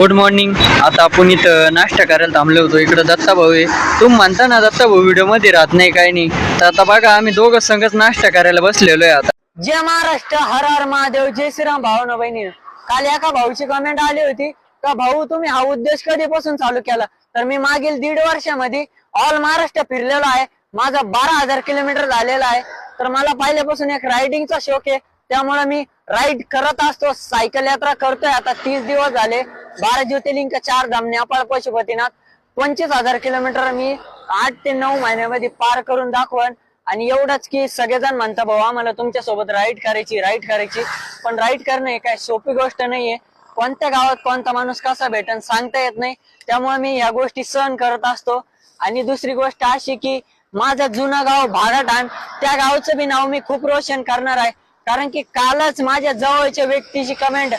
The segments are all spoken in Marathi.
गुड मॉर्निंग आता आपण इथं नाश्ता करायला थांबलो होतो. इकडं दत्ता भाऊ आहे. तुम्ही म्हणता ना दत्ता भाऊ व्हिडिओमध्ये राहत नाही काय नाही. तर आता बघा आम्ही दोघं संगच नाश्ता करायला बसलेलो आहे आता. जय महाराष्ट्र. हर हर महादेव. जय श्रीराम. भाऊ न बहिणी. काल एका भाऊची कमेंट आली होती. का भाऊ तुम्ही हा उद्देश कधीपासून चालू केला? तर मी मागील दीड वर्षामध्ये ऑल महाराष्ट्र फिरलेलो आहे. माझा बारा हजार किलोमीटर झालेला आहे. तर मला पहिल्यापासून एक रायडिंगचा शौक आहे. त्यामुळे मी राईड करत असतो सायकल यात्रा करतोय. आता तीस दिवस झाले. बारा ज्योतिर्लिंग चार धाम नेपाळ पशुपतीनाथ. पंचवीस हजार किलोमीटर मी आठ ते नऊ महिन्यामध्ये पार करून दाखवन. आणि एवढंच की सगळेजण म्हणता भाऊ आम्हाला तुमच्यासोबत राईड करायची राईड करायची. पण राईड करणं हे काय सोपी गोष्ट नाहीये. कोणत्या गावात कोणता माणूस कसा भेटन सांगता येत नाही. त्यामुळे मी या गोष्टी सहन करत असतो. आणि दुसरी गोष्ट अशी की माझं जुनं गाव भागाठाण त्या गावचं बी नाव मी खूप रोशन करणार आहे. कारण की कालच माझ्या जवळच्या व्यक्तीची कमेंट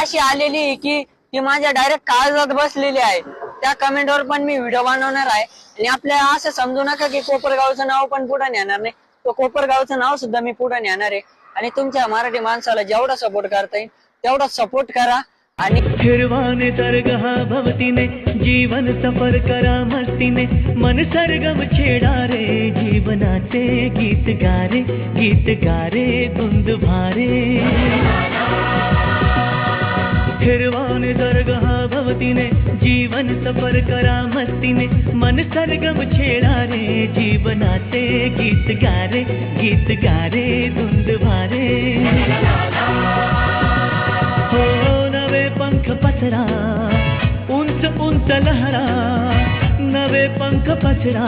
अशी आलेली आहे की ती माझ्या डायरेक्ट काळजात बसलेली आहे. त्या कमेंट वर पण मी व्हिडिओ बनवणार आहे. आणि आपल्या असं समजू नका की कोपरगावचं नाव पण पुढे नेणार नाही. तो कोपरगावचं नाव सुद्धा मी पुढे नेणार आहे. आणि तुमच्या मराठी माणसाला जेवढा सपोर्ट करता येईल तेवढा सपोर्ट करा. आणि निर्वाण दर्गः भवतीने जीवन सफर करा मस्तीने. मन सरगम छेडा रे जीवनाचे गीत गारे गीत गारे धुंद भारे। निर्वाण दर्गः भवतीने जीवन सफर करा मस्तीने मन सरगम छेडा रे जीवनाचे गीत गारे गीत गारे धुंद भारे। हो नवे पंख पसरा उंच उंच लहरा नवे पंख पसरा